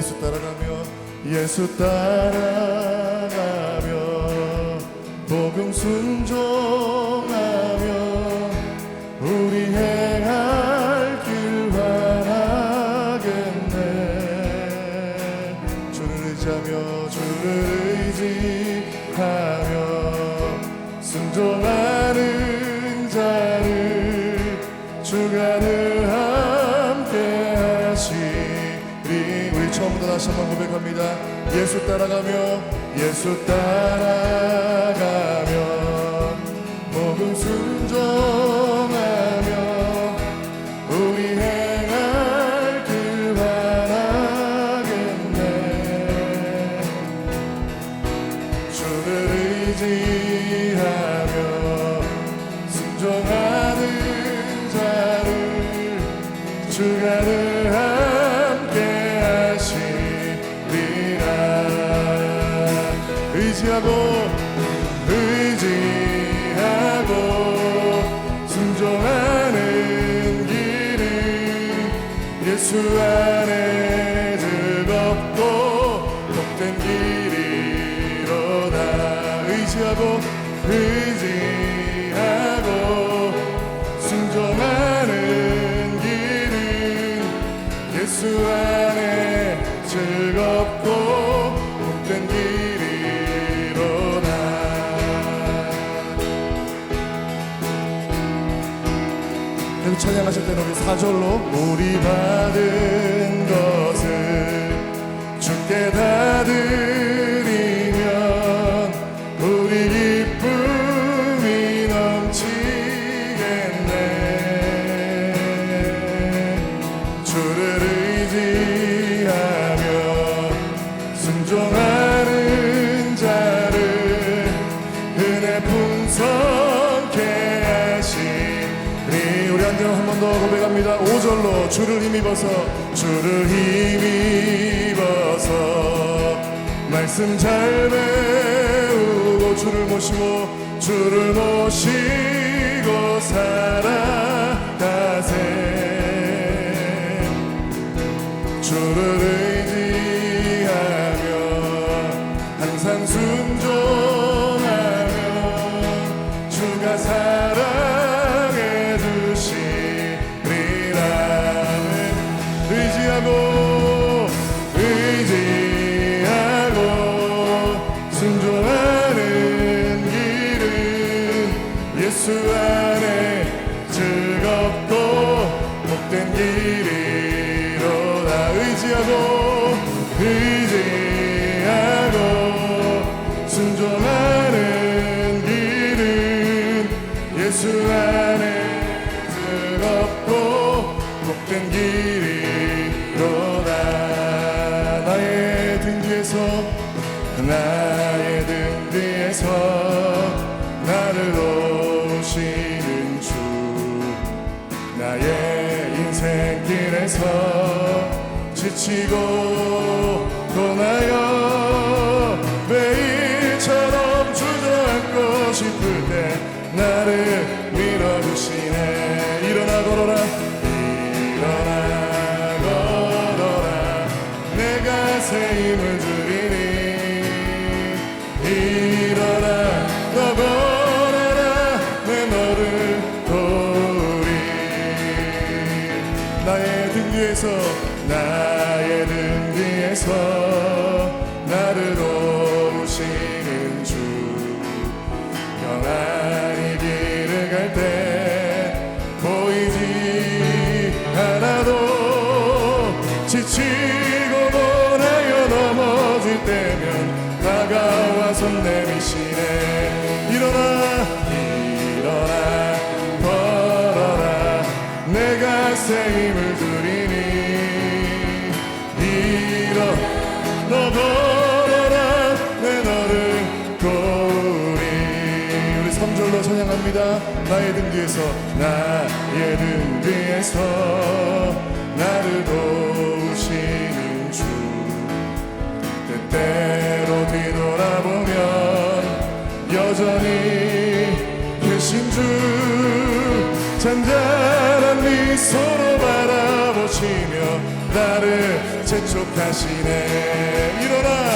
예수 따라가며 예수 따라가며 복음 순종하며 우리 행할 길 바라겠네. 주를 의지하며 주를 의지하며 다시 한번 고백합니다. 예수 따라가며 예수 따라가며 복음 순종하며 우리 행할 길 바라겠네. 주를 의지하며 순종하는 예수 안에 즐겁고 복된 길이로다 의지하고 의지 사절로 우리 받은 5절로 주를 힘입어서 주를 힘입어서 말씀 잘 배우고 주를 모시고 주를 모시고 살아가세. 주를 예 나를 밀어주시네. 일어나 걸어라. 일어나 걸어라. 내가 새 힘을 주리니. 일어나 너 걸어라. 내 너를 도우리. 나의 등 뒤에서 나의 등 뒤에서 나를 도우시는 주. 평안 내미시네. 일어나 일어나 걸어라. 내가 새 힘을 주리니. 일어 너 걸어라. 내 너를 고우리. 우리 삼절로 찬양합니다. 나의 등 뒤에서 나의 등 뒤에서 나를 도우시는 주. 때때로 뒤돌아보면 여전히 계신 주 잔잔한 미소로 바라보시며 나를 재촉하시네. 일어나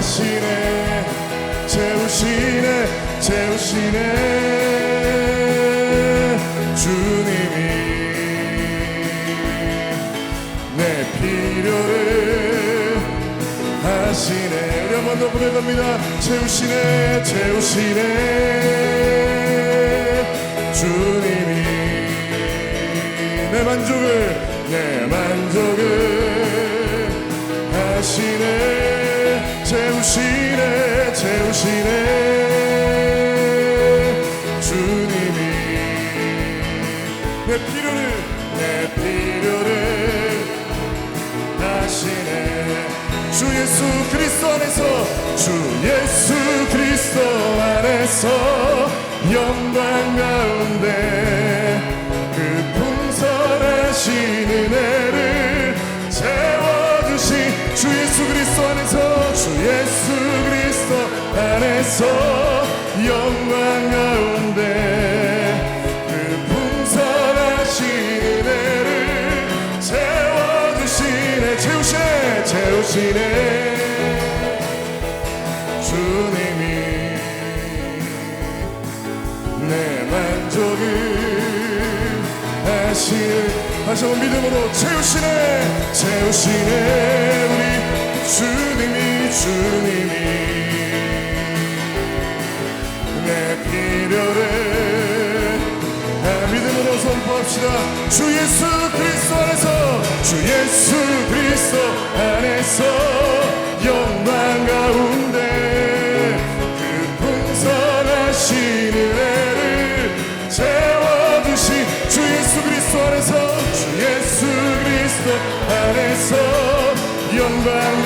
하시네. 채우시네 채우시네. 주님이 내 필요를 하시네. 우리 한번 더 부르갑니다. 채우시네 채우시네. 주님이 내 만족을 내 만족을 하시네 채우시네 채우시네. 주님이 내 필요를 내 필요를 하시네. 주 예수 그리스도 안에서 주 예수 그리스도 안에서 영광 가운데 그 풍성하신 은혜 영광 가운데 그 풍성하신 은혜를 채워주시네. 채우시네. 채우시네. 주님이 내 만족을 하시는 다시 한번 믿음으로 채우시네. 채우시네. 우리 주님이 주님이. 내 필요를 다 믿음으로 선포합시다. 주 예수 그리스도 안에서 주 예수 그리스도 안에서 영광 가운데 그 풍성하신 은혜를 채워주시 주 예수 그리스도 안에서 주 예수 그리스도 안에서 영광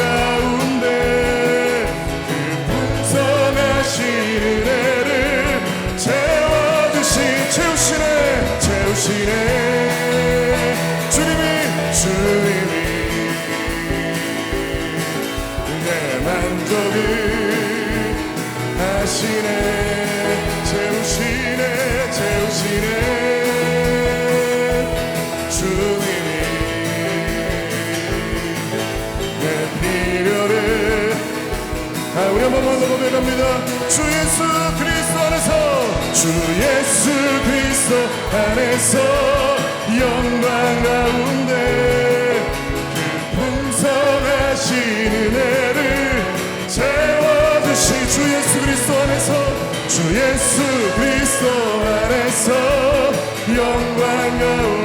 주 예수 그리스도 안에서 주 예수 그리스도 안에서 영광 가운데 그 풍성하신 은혜를 채워주시 주 예수 그리스도 안에서 주 예수 그리스도 안에서 영광 가운데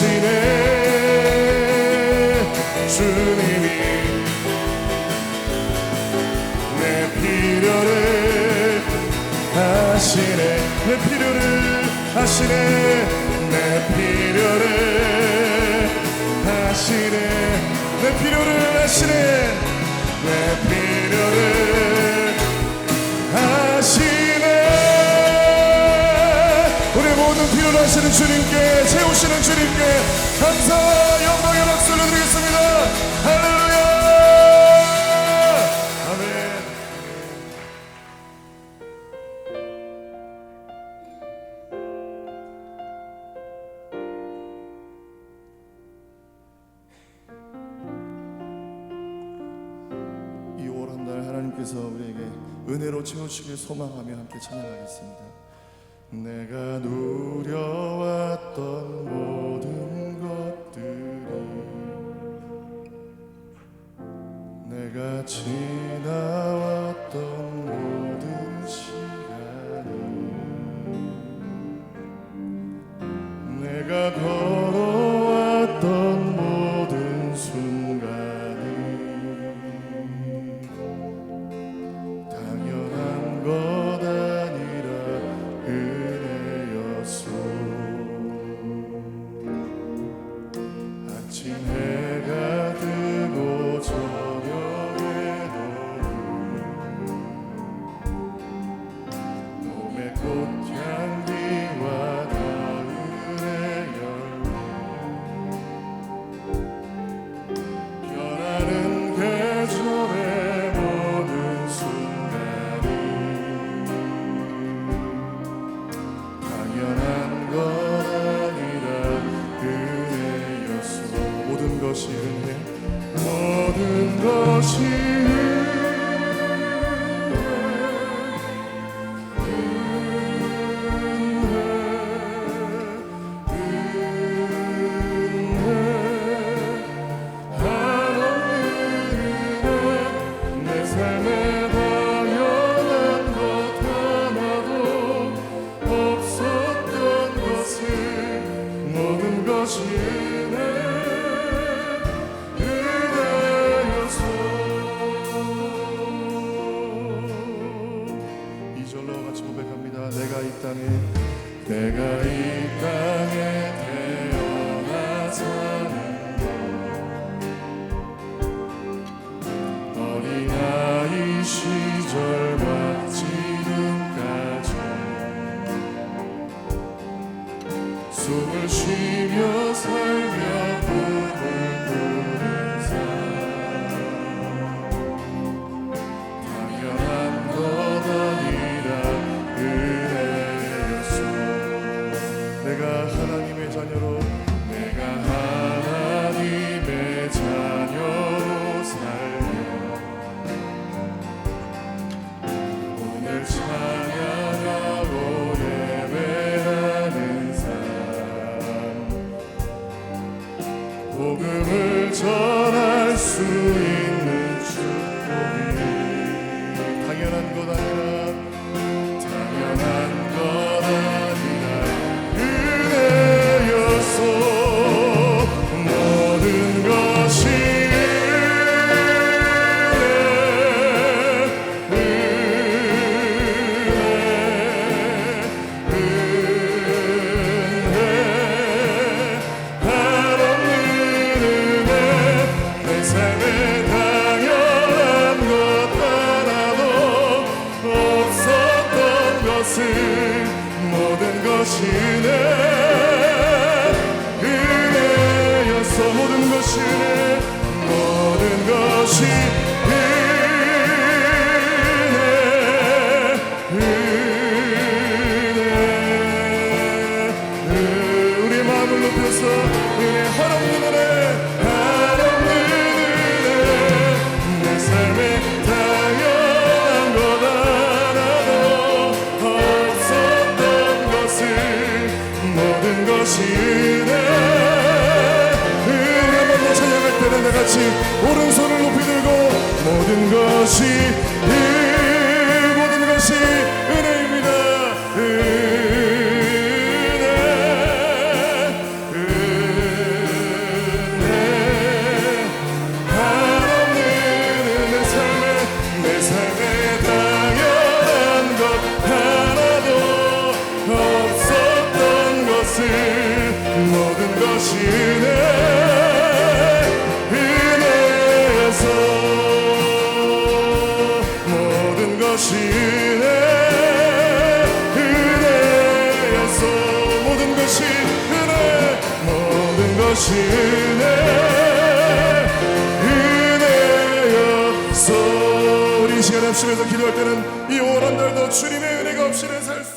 채우시네 주님이 내 필요를 하시네. 내 필요를 하시네. 내 필요를 하시네. 내 필요를 하시네. 내 필요를 하시네. 우리 모든 필요를 하시는 주님께 채우시는 주님께 찬양하겠습니다. 내가 누려 I'll. 是。 오른손을 높이 들고 모든 것이 이 모든 것이 은혜입니다. 은혜 은혜 한없는 은혜 삶에 내 삶에 당연한 것 하나도 없었던 것을 모든 것이 은혜. 당신의 은혜였소 우리 시간 합심해서 기도할 때는 이 오랜 날도 주님의 은혜가 없이는 살수